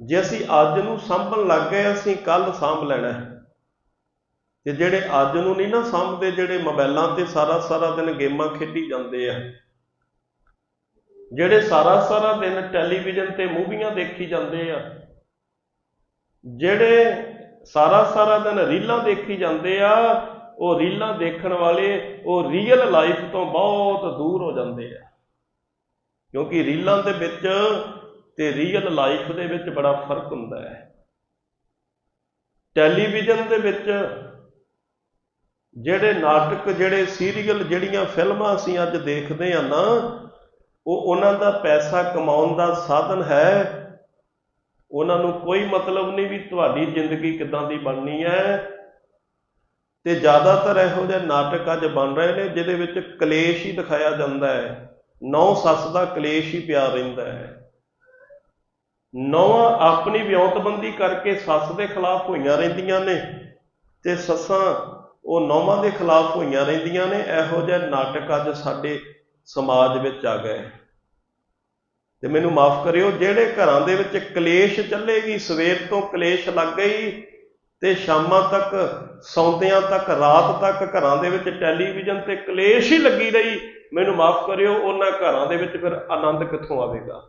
ਜੇ ਅਸੀਂ ਅੱਜ ਨੂੰ ਸਾਂਭਣ ਲੱਗ ਗਏ, ਅਸੀਂ ਕੱਲ ਸਾਂਭ ਲੈਣਾ ਹੈ। ਤੇ ਜਿਹੜੇ ਅੱਜ ਨੂੰ ਨਹੀਂ ਨਾ ਸਾਂਭਦੇ, ਜਿਹੜੇ ਮੋਬਾਈਲਾਂ ਤੇ ਸਾਰਾ ਸਾਰਾ ਦਿਨ ਗੇਮਾਂ ਖੇਡੀ ਜਾਂਦੇ ਆ, ਜਿਹੜੇ ਸਾਰਾ ਸਾਰਾ ਦਿਨ ਟੈਲੀਵਿਜ਼ਨ ਤੇ ਮੂਵੀਆਂ ਦੇਖੀ ਜਾਂਦੇ ਆ, ਜਿਹੜੇ ਸਾਰਾ ਸਾਰਾ ਦਿਨ ਰੀਲਾਂ ਦੇਖੀ ਜਾਂਦੇ ਆ, ਉਹ ਰੀਲਾਂ ਦੇਖਣ ਵਾਲੇ, ਉਹ ਰੀਅਲ ਲਾਈਫ ਤੋਂ ਬਹੁਤ ਦੂਰ ਹੋ ਜਾਂਦੇ ਆ। ਕਿਉਂਕਿ ਰੀਲਾਂ ਦੇ ਵਿੱਚ ਤੇ ਰੀਅਲ ਲਾਈਫ ਦੇ ਵਿੱਚ ਬੜਾ ਫ਼ਰਕ ਹੁੰਦਾ ਹੈ। ਟੈਲੀਵਿਜ਼ਨ ਦੇ ਵਿੱਚ ਜਿਹੜੇ ਨਾਟਕ, ਜਿਹੜੇ ਸੀਰੀਅਲ ਜਿਹੜੀਆਂ ਫਿਲਮਾਂ ਅਸੀਂ ਅੱਜ ਦੇਖਦੇ ਆ ਨਾ, ਉਹ ਉਹਨਾਂ ਦਾ ਪੈਸਾ ਕਮਾਉਣ ਦਾ ਸਾਧਨ ਹੈ। ਉਹਨਾਂ ਨੂੰ ਕੋਈ ਮਤਲਬ ਨਹੀਂ ਵੀ ਤੁਹਾਡੀ ਜ਼ਿੰਦਗੀ ਕਿੱਦਾਂ ਦੀ ਬਣਨੀ ਹੈ। ਤੇ ਜ਼ਿਆਦਾਤਰ ਇਹੋ ਜਿਹੇ ਨਾਟਕ ਅੱਜ ਬਣ ਰਹੇ ਨੇ, ਜਿਹਦੇ ਵਿੱਚ ਕਲੇਸ਼ ਹੀ ਦਿਖਾਇਆ ਜਾਂਦਾ ਹੈ। ਨੌ ਸੱਸ ਦਾ ਕਲੇਸ਼ ਹੀ ਪਿਆ ਰਹਿੰਦਾ ਹੈ। ਨੌਵਾਂ ਆਪਣੀ ਵਿਉਂਤਬੰਦੀ ਕਰਕੇ ਸੱਸ ਦੇ ਖਿਲਾਫ ਹੋਈਆਂ ਰਹਿੰਦੀਆਂ ਨੇ ਤੇ ਸੱਸਾਂ ਉਹ ਨੌਵਾਂ ਦੇ ਖਿਲਾਫ ਹੋਈਆਂ ਰਹਿੰਦੀਆਂ ਨੇ, ਇਹੋ ਜਿਹੇ ਨਾਟਕ ਅੱਜ ਸਾਡੇ ਸਮਾਜ ਵਿੱਚ ਆ ਗਏ। ਤੇ ਮੈਨੂੰ ਮਾਫ ਕਰਿਓ, ਜਿਹੜੇ ਘਰਾਂ ਦੇ ਵਿੱਚ ਕਲੇਸ਼ ਚੱਲੇਗੀ, ਸਵੇਰ ਤੋਂ ਕਲੇਸ਼ ਲੱਗ ਗਈ ਤੇ ਸ਼ਾਮਾਂ ਤੱਕ, ਸੌਂਦਿਆਂ ਤੱਕ, ਰਾਤ ਤੱਕ ਘਰਾਂ ਦੇ ਵਿੱਚ ਟੈਲੀਵਿਜ਼ਨ ਤੇ ਕਲੇਸ਼ ਹੀ ਲੱਗੀ ਰਹੀ, ਮੈਨੂੰ ਮਾਫ ਕਰਿਓ, ਉਹਨਾਂ ਘਰਾਂ ਦੇ ਵਿੱਚ ਫਿਰ ਆਨੰਦ ਕਿੱਥੋਂ ਆਵੇਗਾ?